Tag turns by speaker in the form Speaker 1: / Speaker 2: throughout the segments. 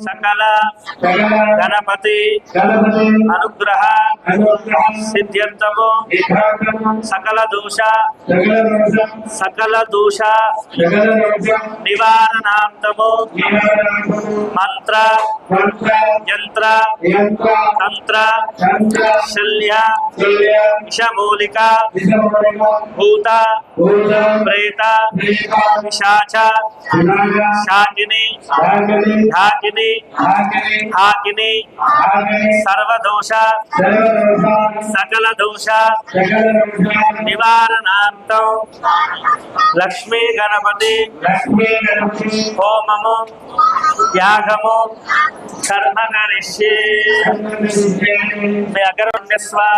Speaker 1: సకల గణపతి అనుగ్రహ
Speaker 2: విఘాతము
Speaker 1: సకల దోష
Speaker 2: సకల దోషం
Speaker 1: నివారణార్థము మంత్ర యంత్ర తంత్ర శల్య విషమూలిక భూత ప్రేత
Speaker 2: వినాశ
Speaker 1: శాకిని ఢాకిని
Speaker 2: ఆగని
Speaker 1: సర్వదోష సకల దోష నివారణార్థం. లక్ష్మీ గణపతి హోమము యాగము కర్మ కరిష్యే మీ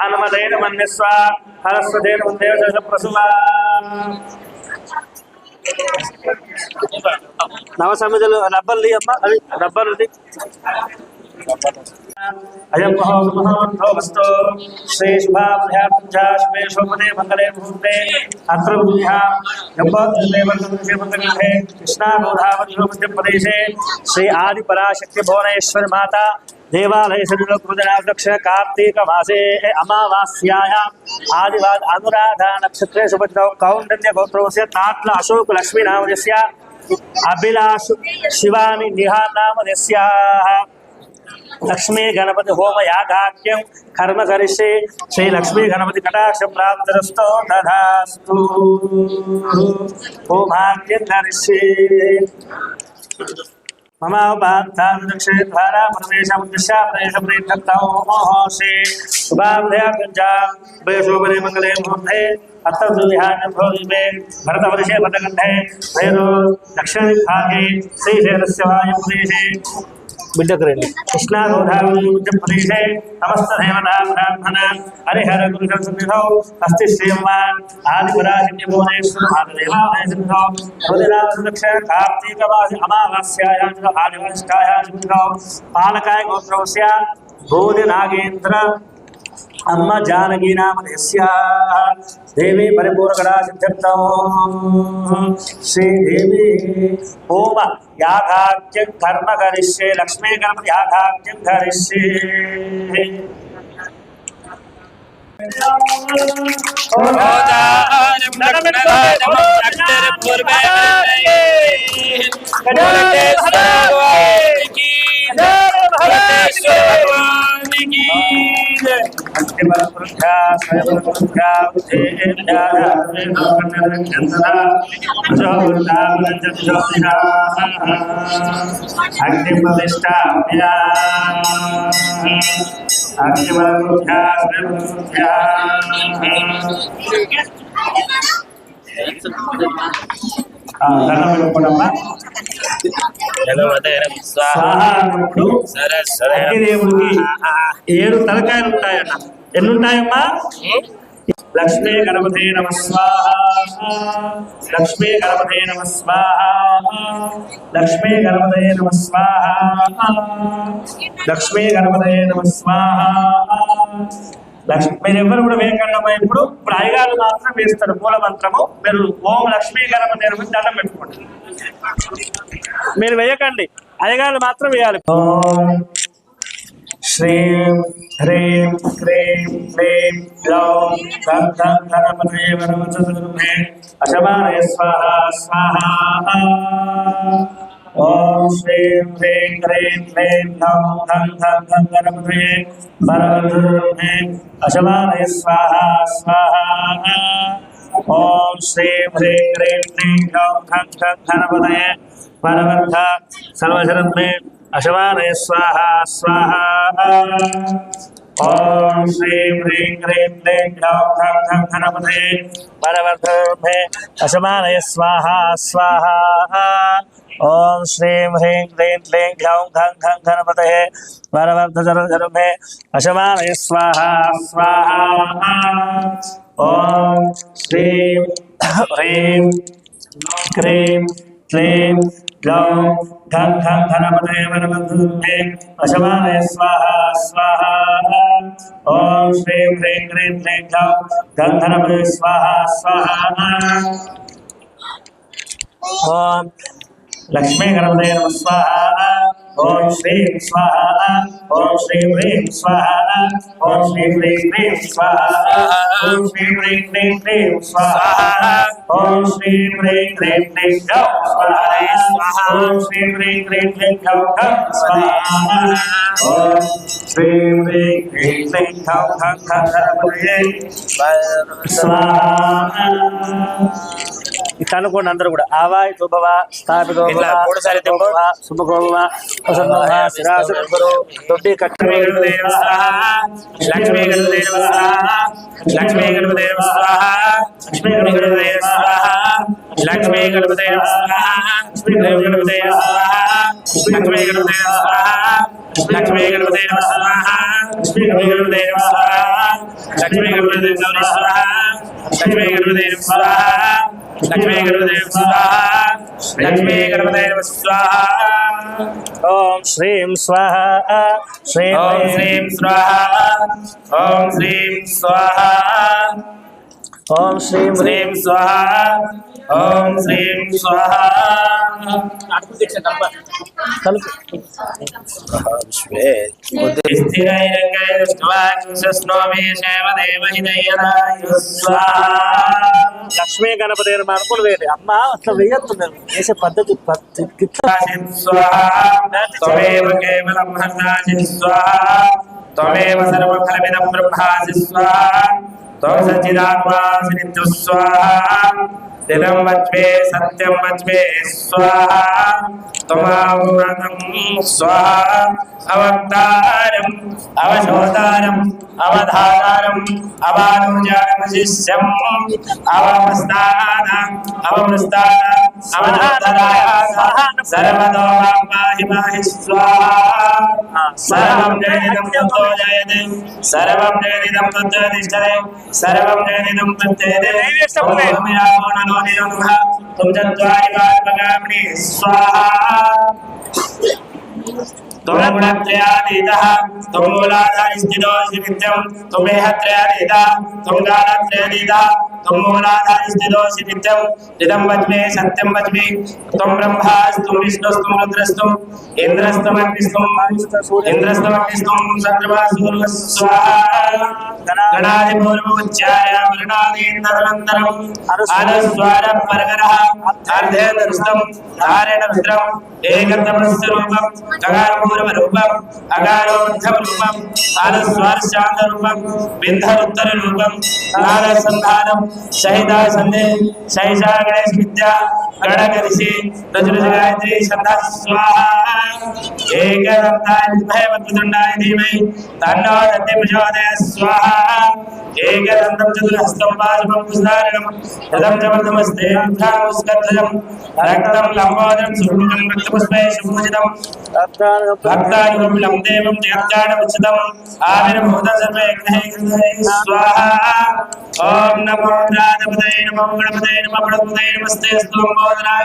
Speaker 1: హనుమదైన మన్యస్వ హరస్వదేన ముందేవ ప్రసువ నవ సమిధులు రబ్బర్లు అమ్మ అది రబ్బర్ది అయం మహోమస్తు శ్రీ శుభాభ్యాశుభే శోభనే మంగళే ముహూర్తే అత్ర మంగళే కృష్ణా గోదావరి మధ్యప్రదేశే శ్రీ ఆది పరాశక్తి देवालय सन्मुखमुदरावृक्ष कार्तीकमासे अमावास्यायाम् आदिवाद अनुराधा नक्षत्रे सुभद्रौ कौण्डन्यगोत्रवस्य तात्ल अशोकलक्ष्मी नामजस्य अभिलाष शिवानि निहा नामजस्याः लक्ष्मी गणपति होम यागाख्यं कर्म करिषे श्री लक्ष्मी गणपति कटाक्ष प्राप्तरस्तो दधास्तु होमाख्यं करिष्ये। ममापार्थानुदक्षेद्वारा प्रवेशमुद्दिश्य प्रवेशप्रेद्धत्तमोहोषे शुभाभ्याकुञ्जा वयशोपरे मङ्गले मुहूर्ते अत्तविहायभोगिमे भरतवर्षे भटकण्ठे भैरो బిడ్డకు రండి కృష్ణా గోదావరి సమస్త దేవతా బ్రాహ్మణ హరిహర సన్నిధౌ అస్తి భువనేశ్వర మహాదేవాలయ సన్నిధౌ అమావాస్యాయాం పాలకాయ గోత్రవస్య. భూది నాగేంద్ర అమ్మ జానకీ నామధేస్య దేవి పరిపూర్ణకడా సిద్ధ్యర్థం శ్రీదేవి హోమ యాగాఖ్యం కర్మ కరిష్యే లక్ష్మీ గణపతి యాగాఖ్యం కరిష్యే
Speaker 3: ఓదారం లక్ష్మణానం అక్షరపూర్వే వెంకటేశ్వర భగవానికి వెంకటేశ్వర భగవానికి జగవదేరం
Speaker 1: సాహారణుడు
Speaker 3: సరస్వదేరం
Speaker 1: అగ్నిదేవుడికి ఏడు తలకాయలు ఉంటాయట. ఎన్ని ఉంటాయమ్మా లక్ష్మీ గణపతే నమ స్వాహ. లక్ష్మీ గణపతే నమ స్వాహ. లక్ష్మీ గణపతే నమ స్వాహ. లక్ష్మీ గణపతే నమ స్వాహ. లక్ష్మి మీరు ఎవరు కూడా వేయకండమ్మా ఇప్పుడు. ఇప్పుడు అయ్యగారు మాత్రం వేస్తారు మూల మంత్రము. మీరు ఓం లక్ష్మీ గణపతి నమ దండం పెట్టుకోండి. మీరు వేయకండి. అయ్యగారు మాత్రం వేయాలి. శ్రీం హ్రీం క్రీం క్లీం గ్లౌం గం గం గణపతే అశమానయ స్వాహ స్వాహ. ఓం శ్రీం హ్రీం క్రీం క్లీం గ్లౌం గం గం గం గణపతే వరవచతుర్మే అశమానయ స్వాహ స్వాహ. ఓం శ్రీం హ్రీం హ్రీం క్లీం గ్లౌం ఖం గం గణపతే వరవర్ధ సర్వశరన్మే అశమానయ స్వాహ స్వాహ. ఓం శ్రీం హ్రీం హ్రీం క్లీం గ్లౌం ఖం ఘం గణపతే వరవర్ధమే అశమానయ స్వాహ స్వాహ. ఓం శ్రీం హ్రీం క్లీం క్లీం గ్లౌం ఘం ఘం గణపతే వరవర్ధ జరుమే అశమానయ స్వాహ స్వాహ. ఓం శ్రీం హ్రీం క్రీం క్లీం గ్లౌం ఘం ఘం ఘనపతే వరబంధుమే వశమానయ స్వాహ స్వాహ ఓం శ్రీం హ్రీం క్రీం క్లీం గ్లౌం ఘం ఘనపతే స్వాహ స్వాహ ఓం లక్ష్మీ గణపతే నమ స్వాహ ॐ श्रीं स्वाहा ॐ श्रीं ह्रीं स्वाहा ॐ श्रीं ह्रीं ह्रीं स्वाहा ॐ श्रीं ह्रीं ह्रीं ह्रीं स्वाहा ॐ श्रीं ह्रीं ह्रीं ह्रीं गं स्वाहा ॐ श्रीं ह्रीं ह्रीं ह्रीं गं गं स्वाहा ॐ श्रीं ह्रीं ह्रीं ह्रीं गं गं गं स्वाहा ఇట్లా అనుకోండి అందరూ కూడా ఆవాయ్ శుభవ స్థాపితో శుభగోవ దొడ్డి
Speaker 3: కట్టే లక్ష్మీ గణదేవ లక్ష్మీ గణదేవ లక్ష్మీ గణదేవ లక్ష్మీ గణపతయ లక్ష్మీ గణపతయ లక్ష్మీ గణపతయ లక్ష్మీ గణపతయ లక్ష్మీ గణపతయ లక్ష్మీ లక్ష్మీ గణపతే స్వాహ లక్ష్మీ గణపతే స్వాహ లక్ష్మీ గణపతే స్వాహ
Speaker 1: ఓం శ్రీం స్వాహ. శ్రీం
Speaker 3: ఓం శ్రీం స్వాహ. ఓం శ్రీం స్వాహ.
Speaker 1: ఓం శ్రీం
Speaker 3: శ్రీం స్వాహ. ఓం శ్రీం స్వాహ.
Speaker 1: లక్ష్మీ గణపతి అనుకుని వేయండి. అమ్మ అట్లా వేయద్దు మేము. చేసే పద్ధతి
Speaker 3: కేవలం స్వాహ. త్వమేవ సర్వఫలమిదం బ్రహ్మాసి స్వాహ. तो सचिदात्मा स्वाहा దినం వచ్మే సత్యం వచ్మే స్వాహ త్వమామృతం స్వాహ అవతారం అవశోతారం అవధాతారం అవానుజానమశిష్యం అవమస్తాన అవమృస్తాన అవధాతరాయ సర్వతో పాహి పాహి స్వాహా సర్వం జగదిదం తత్తో జయతే సర్వం జగదిదం తత్తో తిష్టతే సర్వం తత్తేతే ఓమిరామోనలో स्वाहा त्वगुणत्रयातीतः त्वं मूलाधारिस्थितो श्रीविद्यं त्वमेहत्रयातीतः त्वं गानत्रयातीतः त्वं मूलाधारिस्थितो श्रीविद्यं ऋतं वच्मे, सत्यं वच्मि, त्वं ब्रह्मास्त्वं विष्णुस्त्वं रुद्रस्त्वं इन्द्रस्त्वमग्निस्त्वं इन्द्रस्त्वमग्निस्त्वं गणादिपूर्वोच्चायावर्णादेन्दरनन्दनं हरस्वारपरगरः अर्धेन रुद्रं धारेण रुद्रम् एकतमस्य रूपम् గగారూపం అగారోర్ధరూపం ఆలస్వారస్యాంగరూపం బింధరుత్తర రూపం నాద సంధానం సహిత సందే సహిషా గణేష్ విద్య గణక ఋషి రజురజ గాయత్రి సంధా స్వాహ ఏకదంతాయ విద్మహే మద్భుతుండాయ ధీమహి తన్నో దంతే ప్రచోదయ స్వాహ ఏకదంతం చతురహస్తం బాజపం పుష్దారకం హృదం జవర్ధమస్తే రక్తం లంబోదరం సుహృదం రక్తపుష్పే శుభోజితం భక్తానుగం దేవం తీర్థానముచితం ఆవిర్భూత సర్వేగ్నే స్వాహ ఓం నమో గణపతే నమో గణపతే నమ గణపతే నమస్తే స్వం బోధనాయ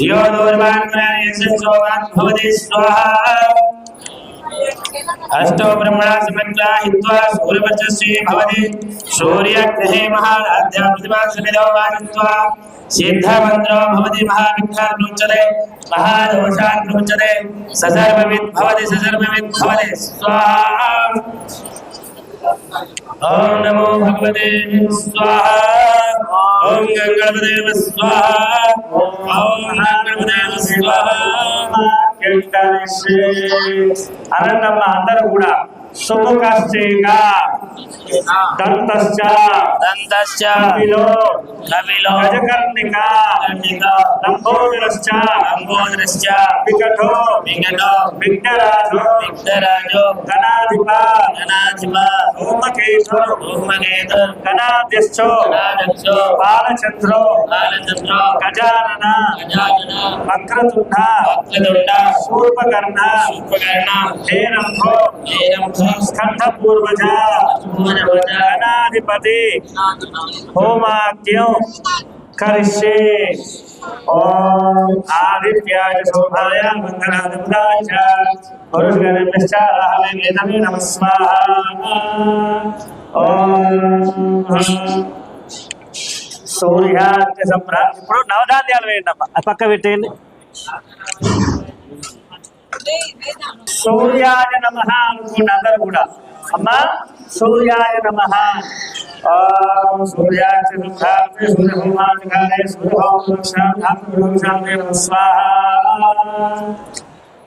Speaker 3: यो दूरवान् पुराणेश्वरोवान् भवति स्वाहा हस्तो ब्रह्मणा समन्त्वा हित्वा सूर्यवर्चस्वी भवति सूर्यग्रहे महाराध्या प्रतिभा समिदो वाजत्वा सिद्धमन्त्रो भवति महाविघ्नानुच्यते महादोषानुच्यते ससर्वविद् भवति ससर्वविद् भवति स्वाहा। ॐ नमो भगवते स्वाहा ॐ गङ्गणपते स्वाहा ॐ गङ्गणपते स्वाहा
Speaker 1: అనంతమ్మ అందరూ కూడా సౌకస్యంగా దంతశ్చ.
Speaker 3: దంతశ్చ.
Speaker 1: కవిలో.
Speaker 3: కవిలో.
Speaker 1: గజకర్ణిక.
Speaker 3: కర్ణిక
Speaker 1: లంబోదరశ్చ
Speaker 3: లంబోదరశ్చ
Speaker 1: వికటో.
Speaker 3: వికటో.
Speaker 1: విఘ్నరాజో.
Speaker 3: విఘ్నరాజో.
Speaker 1: గణాధిప
Speaker 3: గణాధిప
Speaker 1: భూమకేతో
Speaker 3: భూమకేతో
Speaker 1: గణాధ్యశ్చో
Speaker 3: గణాధ్యశ్చో
Speaker 1: బాలచంద్రో.
Speaker 3: బాలచంద్రో.
Speaker 1: గజానన.
Speaker 3: గజానన.
Speaker 1: వక్రతుండ.
Speaker 3: వక్రతుండ.
Speaker 1: శూర్పకర్ణ స్కంధపూర్వజ. గణాధిపతి హోమాఖ్యం కరిష్యే. ఓం ఆదిత్యాయ శోభాయ మంగళానందాయ. పురుషగణశ్చారాహమే నమస్వాహ ఓం సూర్యాంతి సంప్రాప్తి ఇప్పుడు నవధాన్యాలు వేయండి అమ్మ పక్క పెట్టేయండి. సూర్యాయ నమ అనుకోండి అందరు కూడా అమ్మా సూర్యాయ నమ ఓం సూర్యాయ సుఖాయ సూర్యభూమాధికారే సూర్యభూమాధికారే స్వాహా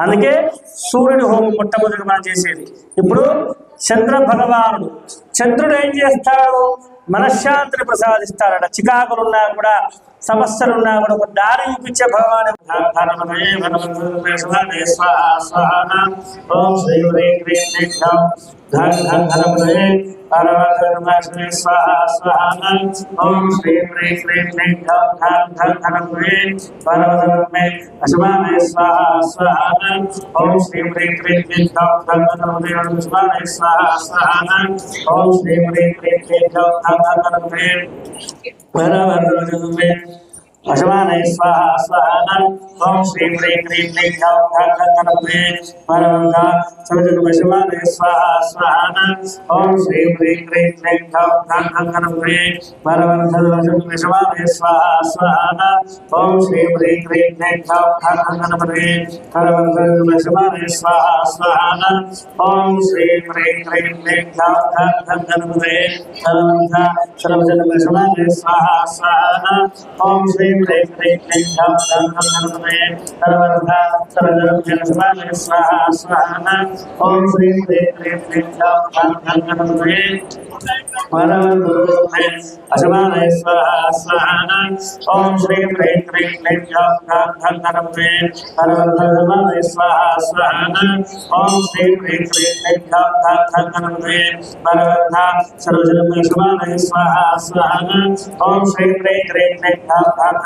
Speaker 1: అందుకే సూర్యుని హోమం మొట్టమొదటి మనం చేసేది. ఇప్పుడు చంద్ర భగవానుడు చంద్రుడు ఏం చేస్తాడు మనశ్శాంతిని ప్రసాదిస్తాడట చికాకులున్నా కూడా సమస్యలున్నా కూడా ఒక దారి చూపించే భగవాన్ స్వాహ స్వాహ స్వాహే స్వాహా ఓం శ్రీ ఓం శ్రీ హ్రీం హ్రీం హ్రీం पशवानय स्वाहा स्वाहा ओम श्री ह्रीं ह्रीं ह्रीं घा घा घा कल्पे श्री ह्रीं ह्रीं ह्रीं घा घा घा कल्पे परमधल वज़न श्री ह्रीं ह्रीं ह्रीं घा घा घा कल्पे ओम श्री ह्रीं ह्रीं ह्रीं घा घा घा कल्पे परमगा स्वाहा स्वाहा ओम श्री ओम श्री असमानय स्वाहा स्वाहा ओम श्री प्रेम प्रेम प्रेम स्वाहा स्वाहा ओम श्री प्रेम प्रेम प्रेम धन धनमे हरवर्धा सर्वजलमय समानय स्वाहा स्वाहा ओम श्री प्रेम प्रेम प्रेम धन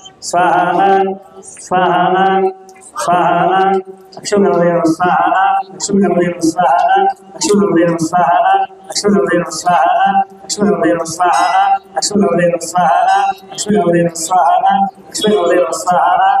Speaker 1: ధం ధం ధన్ ధనమదే సర్వధ సర్వజనమ అశమానయ స్వాహా స్వాహా ఓం శ్రీ హ్రీం క్లీం క్లీం ధం ధం Dhan ధనమదే సర్వధ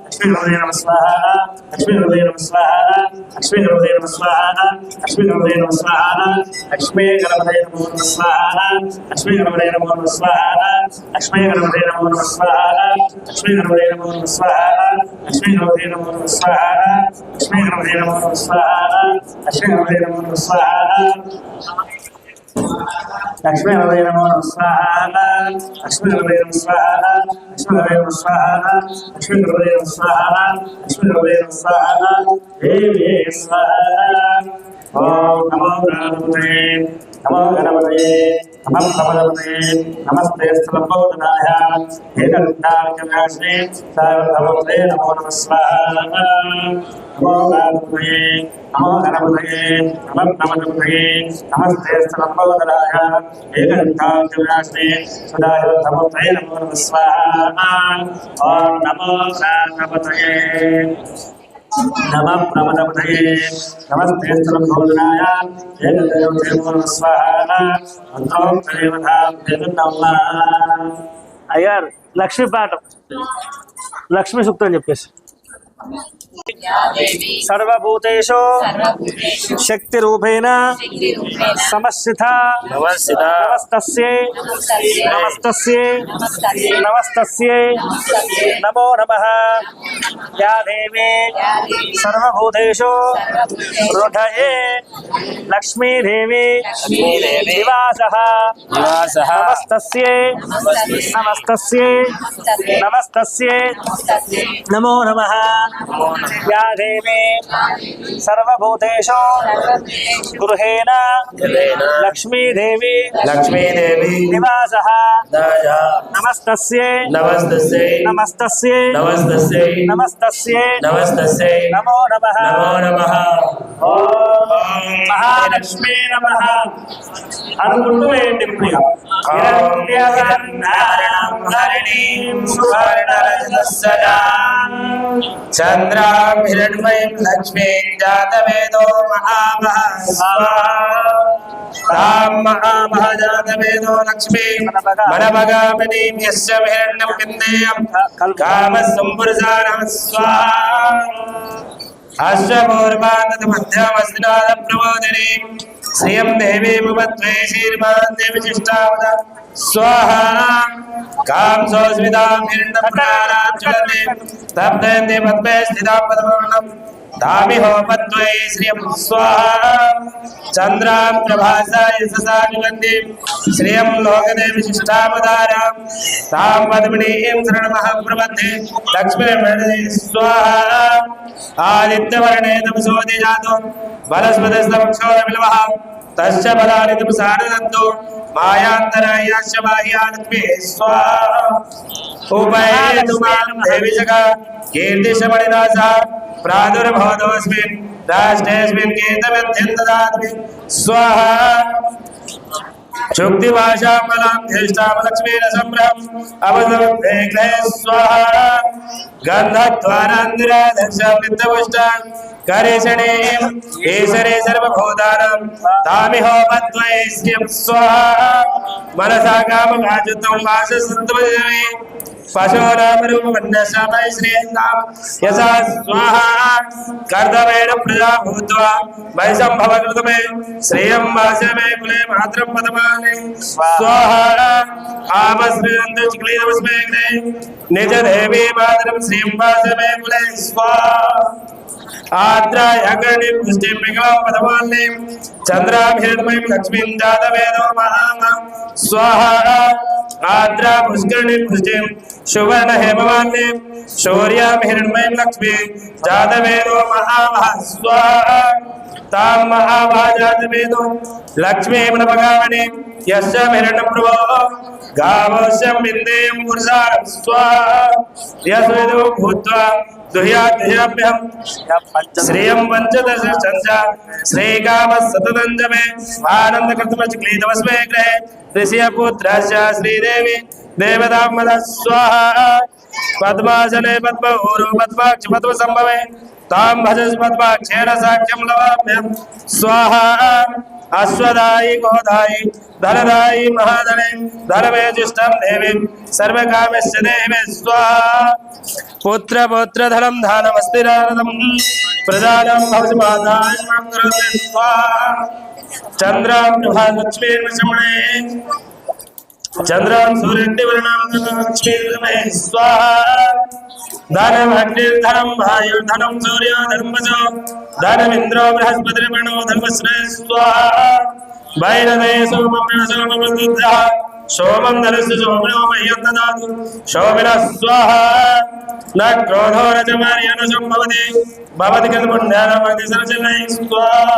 Speaker 1: I'm Oh, come on, come on, come on, come on, come on, come on, come on, come on, come on, come on, come on, come come on, come సమస్తపదే నమస్తే స్థలంబోధనాయ ఏదండాశ్రీ సర్వదే నమో నమ స్వాహ. నమో నారదే నమో నరపదే నమ నమదే నమస్తే స్థలంబోధనాయ ఏదండాశ్రీ సదాయవతమదే నమో నమ స్వాహ. ఓం నమో నారపదే నమ ప్రమదపదయే నమస్తే భోజనాయ అయ్యారు లక్ష్మీ పాఠం లక్ష్మీ సూక్తం అని చెప్పేసి सर्वभूतेषु। शक्तिरूपेण। समस्थिता नमस्तस्ये। नमस्तस्ये। नमस्तस्ये। नमो नमः। या देवी। सर्वभूतेषु। हृदये। लक्ष्मीदेवी। निवासः। नमस्तस्ये। नमस्तस्ये। नमस्तस्ये। नमो नमः। या देवी गृहेण लक्ष्मीदेवी लक्ष्मीदेवी निवास। नमस्त नमस्त नमस्तस्ये। नमस्तस्ये। नमस्तस्ये। नमो नमः। नमो नमः। మహాలక్ష్మీ నమః. అనుకుంటూ వేయండి ప్రియ హిరణ్యవర్ణారణం హరిణీం సువర్ణరజతస్సదాం
Speaker 3: చంద్రాం హిరణ్మయం లక్ష్మీం జాతవేదో మహామహాం మహామహాజాతవేదో లక్ష్మీం మనభగామినీం యస్య హిరణ్యం విందేయం. కామస్సంపురుషాణం స్వాహా అశ్వపూర్వానది మధ్యమస్నాద శ్రియం దేవీముపత్వే శ్రీర్మాన్ దేవిశిష్టావద స్వాహా. కాంసోస్మితాం హిరణ్యప్రారాజ్వలనే తప్తయంతే పద్మే స్థితాం పదమూర్ణం దామిహోపత్వై శ్రియం స్వాహా చంద్రాం ప్రభాసాయ ససానివంది శ్రియం లోకదేవి శిష్టావదారాం తాం పద్మినీం శరణమహం ప్రబద్ధే లక్ష్మీ స్వాహా ఆదిత్యవర్ణే తమసోది జాతో బలస్పదస్తమక్షోర విలవః తస్య బలానిధి సారదత్తో మాయాంతరాయాశ్చ బాహ్యాత్మే స్వా ఉపేతుమానం దేవిజగ కీర్తిషమణినాశ ప్రాదుర్భవతోస్మిన్ రాష్ట్రేస్మిన్ కేతమధ్యం దదాత్మి స్వః శుక్తి భాషామలాం ధేష్టామలక్ష్మీన సంభ్రం అవసరం స్వహ గంధత్వానందిరా దర్శ విత్తపుష్ట ఈశ్వరే సర్వభూతానం తామిహోపద్వైశ్యం స్వాహా మనసా కామకాచుతం వాససంతమజమే పశూనామరూపమన్యశామై శ్రీయంతాం యశా స్వాహా కర్దమేణ ప్రజా భూత్వా మై సంభవకృతమే శ్రేయం వాసమే కులే మాత్రం పదమానే స్వాహా ఆమశ్రియంతు క్లీనమస్మే నిజ దేవీ మాతరం శ్రీం వాసమే కులే స్వాహా ఆద్రాయగణి పుష్టిం మిగళం పదమాన్యం చంద్రాభిరణమయం లక్ష్మీం జాతవేదో మహామం స్వాహా ఆద్రా పుష్కరిణి పుష్టిం సువర్ణ హేమవాన్యం శౌర్యాం హిరణ్మయం లక్ష్మీ జాతవేదో మహామహ స్వాహా తాం మహాభాజాతవేదో లక్ష్మీమణ భగామణి యస్య హిరణ్య ప్రభో గావస్యం విందేయం పురుషారం స్వాహా. యస్వేదో భూత్వా. దుహ్యాద్భ్యం శ్రేయం పంచదశ చంచ. శ్రీకామ సతదంజమే ఆనంద కృతమచ క్లీతమస్మే గ్రహే ఋషియ పుత్రస్య శ్రీదేవి. దేవతామద స్వాహా. పద్మాసనే పద్మూరు పద్మ సంభవే తాం భజస్ పద్మాక్షేణ సాఖ్యం లవాభ్యం స్వాహా అశ్వదాయి గోదాయి ధనదాయి మహాధనే ధనమే జిష్టం దేవి సర్వకామస్య దేవి స్వాహా. పుత్ర పుత్ర ధనం ధానమస్తిరారదం ప్రధానం భవతి మాతాయం స్వాహ స్వాహా. చంద్రాం ప్రభా లక్ష్మీర్వశమణే చంద్రం సూర్యంటి వర్ణాం లక్ష్మీర్వమే అగ్నిర్ధనం వాయుర్ధనం సూర్య ధర్మజో ధనమింద్రో బృహస్పతిర్మణో ధర్మశ్రే స్వాహా భైరవే సోమం సోమృద్ర సోమం ధనస్సు సోమో మహ్యం దదాతు శోభిన స్వాహా క్రోధో రజమార్యను సంభవతి భవతి కల్పుణ్యానమతి సరచనై స్వాహా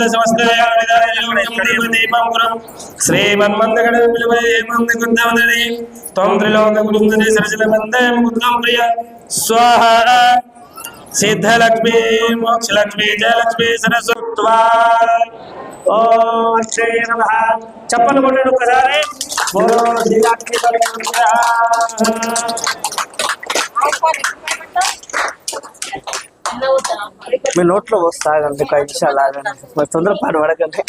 Speaker 3: రాజతులం శ్రీరంగరాజేశ్వరి దాసీ భూత సమస్త దీపం సరసల మందే ముకుందం ప్రియ. స్వాహ. సిద్ధలక్ష్మి మోక్షలక్ష్మి జయలక్ష్మి సరస్వత్వా.
Speaker 1: ఓం శ్రీ నమ. చెప్పలు కొట్టండి ఒక్కసారి. మీ నోట్లో వస్తాగండి ఒక నిమిషాలు ఆగండి. మరి తొందరపాటు పడకండి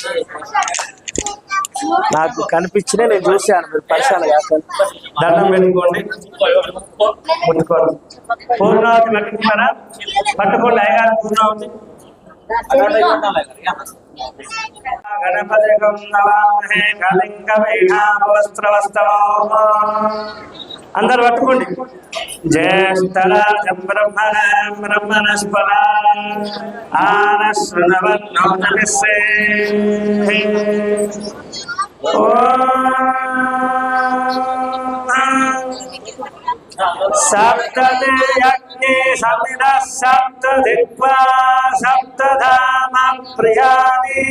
Speaker 1: నాకు కనిపించినా నేను చూశాను మీరు పరిశాల కాకండి దండం పెట్టుకోండి. ముట్టుకోండి. పూర్ణావతి పట్టుకున్నారా పట్టుకోండి అయ్యగారు పూర్ణావతి గణపతిగం నవామహే కళింగ అందరు పట్టుకోండి. జ్యేష్ఠరాజం బ్రహ్మణ బ్రహ్మణస్పద ఓ సప్తదే అగ్ని సమిద సప్త దిక్వా సప్తధామ ప్రియాని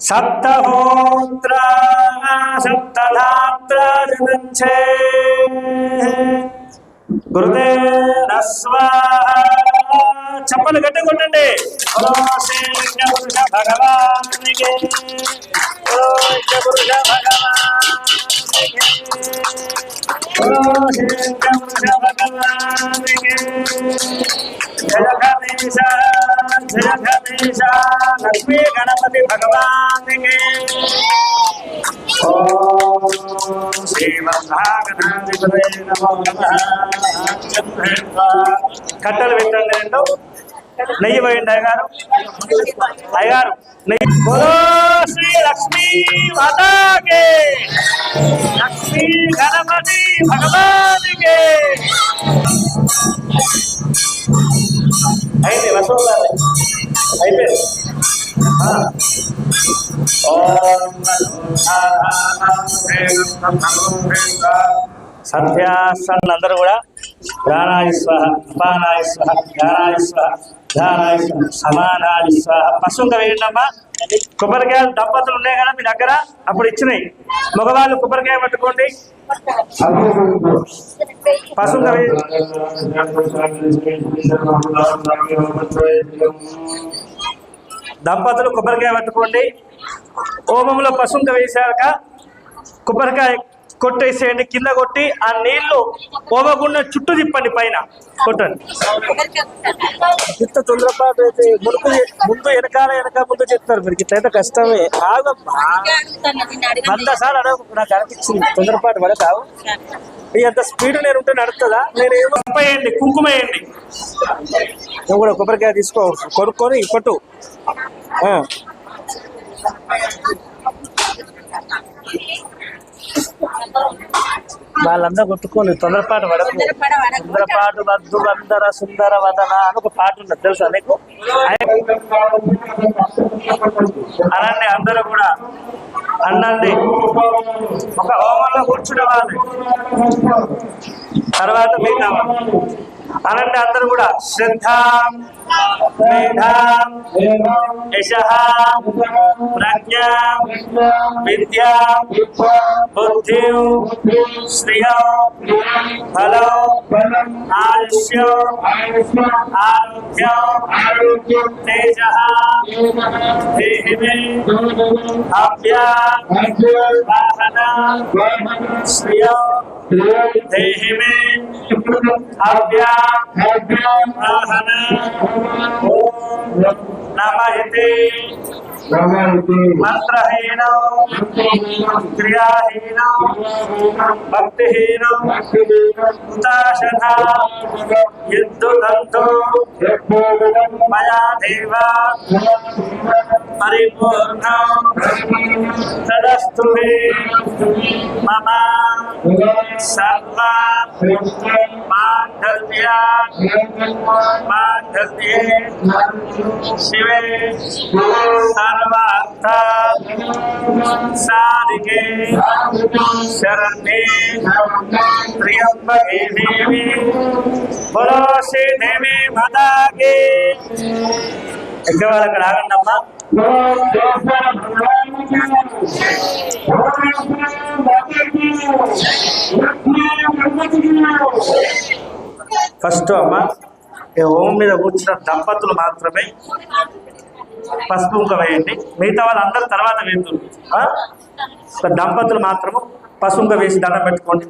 Speaker 1: సప్తహోత్ర సప్తధాత్ర జనంచే గురుదే చప్పలు గట్టి కొట్టండి। ఓ శ్రీ పురుష భగవానికి ఓ పురుష భగవానికి లక్ష్మీ గణపతి భగవానికి కట్టలు పెట్టండి ఏంటో? నెయ్యి పోయండి అయ్యగారు. అయ్యగారు నెయ్యి శ్రీ లక్ష్మీ మాతాకి. లక్ష్మీ గణపతి భగవానికి. అయింది వసూ అయిపోయింది. సంధ్యాసన్ అందరూ కూడా. ప్రాణాయ స్వహ అపానాయ స్వహ ధ్యానాయ స్వహ. పశువుగా వేయండమ్మా కొబ్బరికాయలు దంపతులు ఉన్నాయి కదా మీ దగ్గర? అప్పుడు ఇచ్చినాయి. మగవాళ్ళు కొబ్బరికాయ పట్టుకోండి. పశువుగా వేయండి దంపతులు కొబ్బరికాయ పట్టుకోండి. హోమంలో పశువుగా వేసాక కొబ్బరికాయ కొట్టేసేయండి కింద కొట్టి ఆ నీళ్ళు పోవకుండా చుట్టూ తిప్పండి పైన. కొట్టండి. ఇంత తొందరపాటు అయితే ముందు వెనకాల వెనక ముందు చెప్తారు మీరు ఇట్లయితే కష్టమే. ఆగమ్మా వంద సార్లు అడగ నాకు అనిపించింది. తొందరపాటు పడతావు అంత స్పీడ్ నేను ఉంటే నడుతుందా నేను ఏమో వేయండి కుంకుమ వేయండి నువ్వు కూడా కొబ్బరికాయ తీసుకో. కొనుక్కొని కొట్టు. ఆ. వాళ్ళందరూ కొట్టుకోని తొందరపాటు పడకు. తొందరపాటు వద్దు వందర సుందర వదన అని ఒక పాట ఉన్నది తెలుసా నీకు? అనండి అందరూ కూడా అనండి ఒక హోమంలో కూర్చునేవాళ్ళు తర్వాత మిగతా. అనండి అందరూ కూడా శ్రద్ధ మేధా యశ ప్రజ్ఞ విద్య బుద్ధి శ్రియ ఫల ఆయుష్య ఆరోగ్య తేజ దేహిమే అభ్య వాహన శ్రియ దేహిమే అభ్య వాహన ఓం నమ ఇతి మంత్రహీనం క్రియాహీనం భక్తిహీనం ఉదాసన యద్దుదంతో మయా దేవ పరిపూర్ణం తదస్తు మే మమ సర్వ धस्त्या बाधस्ते शिवे सर्वार्थ सारिके शरणे त्र्यंबके देवी बोलो श्री देवी माता के एक बार कड़ागंडम्मा Thank you. ఫస్ట్ అమ్మ ఓం మీద కూర్చున్న దంపతులు మాత్రమే పసుపు కుంక వేయండి. మిగతా వాళ్ళందరూ తర్వాత వేస్తారు దంపతులు మాత్రము పసుపు వేసి దండం పెట్టుకోండి.